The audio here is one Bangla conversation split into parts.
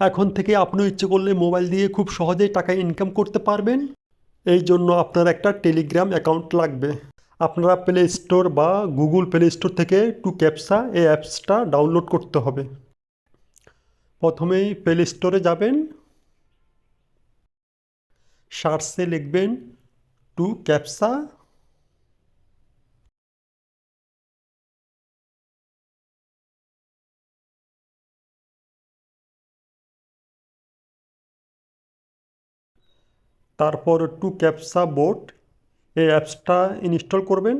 এখন থেকে আপনি ইচ্ছে করলে মোবাইল দিয়ে খুব সহজেই টাকা ইনকাম করতে পারবেন। এই জন্য আপনার একটা টেলিগ্রাম অ্যাকাউন্ট লাগবে। আপনারা প্লে স্টোর বা গুগল প্লে স্টোর থেকে টু ক্যাপসা এই অ্যাপসটা ডাউনলোড করতে হবে। প্রথমেই প্লে স্টোরে যাবেন। সার্চে লিখবেন টু ক্যাপসা তারপর টু ক্যাপসা বোট এই অ্যাপসটা ইনস্টল করবেন।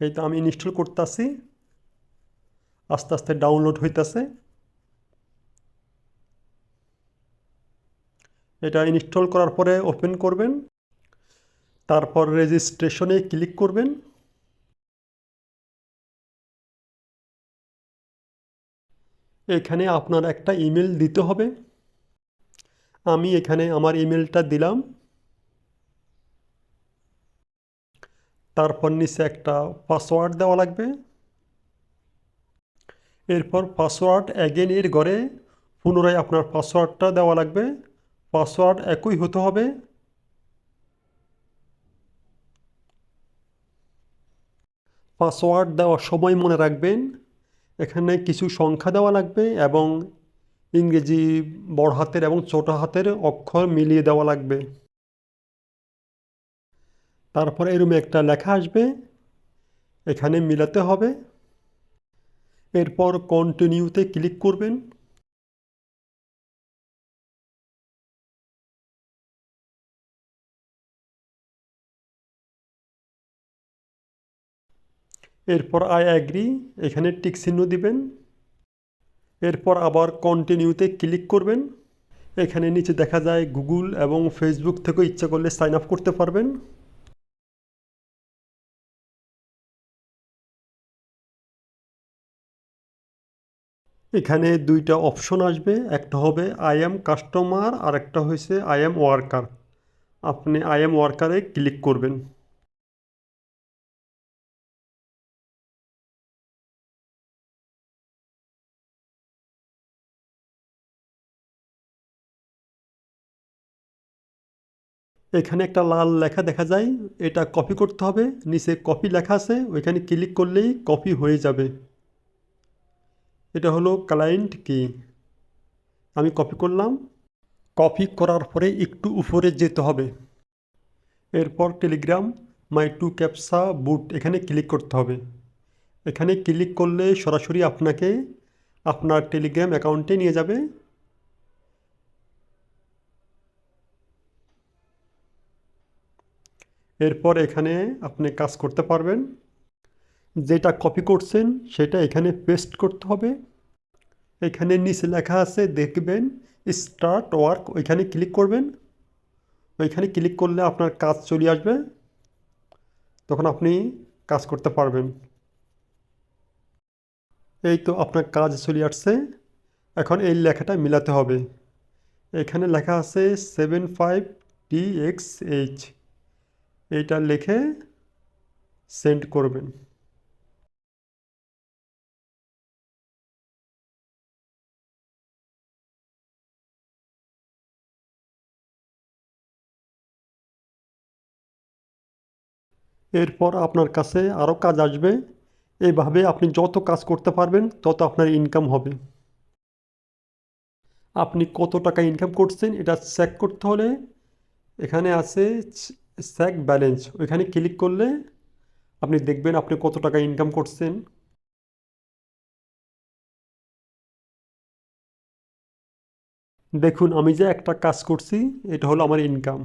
এই তো আমি ইনস্টল করতেছি। আস্তে আস্তে ডাউনলোড হইতেছে। এটা ইনস্টল করার পরে ওপেন করবেন। তারপর রেজিস্ট্রেশনে ক্লিক করবেন। এখানে আপনার একটা ইমেল দিতে হবে। আমি এখানে আমার ইমেলটা দিলাম। তারপর নিচে একটা পাসওয়ার্ড দেওয়া লাগবে। এরপর পাসওয়ার্ড অ্যাগেন এর ঘরে পুনরায় আপনার পাসওয়ার্ডটা দেওয়া লাগবে। পাসওয়ার্ড একই হতে হবে। পাসওয়ার্ড দেওয়ার সময় মনে রাখবেন। এখানে কিছু সংখ্যা দেওয়া লাগবে এবং ইংরেজি বড় হাতের এবং ছোট হাতের অক্ষর মিলিয়ে দেওয়া লাগবে। তারপর এরম একটা লেখা আসবে, এখানে মিলাতে হবে। এরপর কন্টিনিউতে ক্লিক করবেন। এরপর আই অ্যাগ্রি এখানে টিক চিহ্ন দিবেন। এরপর আবার কন্টিনিউতে ক্লিক করবেন। এখানে নিচে দেখা যায় গুগল এবং ফেসবুক থেকেও ইচ্ছা করলে সাইন আপ করতে পারবেন। এখানে দুইটা অপশন আসবে, একটা হবে আই এম কাস্টমার আর একটা হয়েছে আই এম ওয়ার্কার আপনি আই এম ওয়ার্কারে ক্লিক করবেন। এখানে একটা লাল লেখা দেখা যায়, এটা কপি করতে হবে, নিচে কপি লেখা আছে, ওইখানে ক্লিক করলেই কপি হয়ে যাবে। এটা হলো ক্লায়েন্ট কি আমি কপি করলাম। কপি করার পরে একটু উপরে যেতে হবে। এরপর টেলিগ্রাম মাই টু ক্যাপসা বুট এখানে ক্লিক করতে হবে। এখানে ক্লিক করলে সরাসরি আপনাকে আপনার টেলিগ্রাম অ্যাকাউন্টে নিয়ে যাবে। এরপর এখানে আপনি কাজ করতে পারবেন। যেটা কপি করছেন, সেটা এখানে পেস্ট করতে হবে। এখানে নিচে লেখা আছে, দেখবেন স্টার্ট ওয়ার্ক ওইখানে ক্লিক করবেন। ওইখানে ক্লিক করলে আপনার কাজ চলে আসবে। তখন আপনি কাজ করতে পারবেন। এই তো আপনার কাজ চলে আসছে। এখন এই লেখাটা মিলাতে হবে। এখানে লেখা আছে seven five T X H এইটা লিখে সেন্ড করবেন। এরপর আপনার কাছে আরও কাজ আসবে। এইভাবে আপনি যত কাজ করতে পারবেন, তত আপনার ইনকাম হবে। আপনি কত টাকা ইনকাম করছেন, এটা চেক করতে হলে এখানে আছে চেক ব্যালেন্স, ওইখানে ক্লিক করলে আপনি দেখবেন আপনি কত টাকা ইনকাম করছেন। দেখুন, আমি যে একটা কাজ করছি, এটা হলো আমার ইনকাম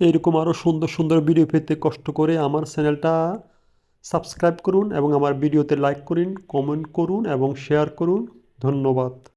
এরকম আরও সুন্দর সুন্দর ভিডিও পেতে কষ্ট করে আমার চ্যানেলটা সাবস্ক্রাইব করুন এবং আমার ভিডিওতে লাইক করুন কমেন্ট করুন এবং শেয়ার করুন। ধন্যবাদ।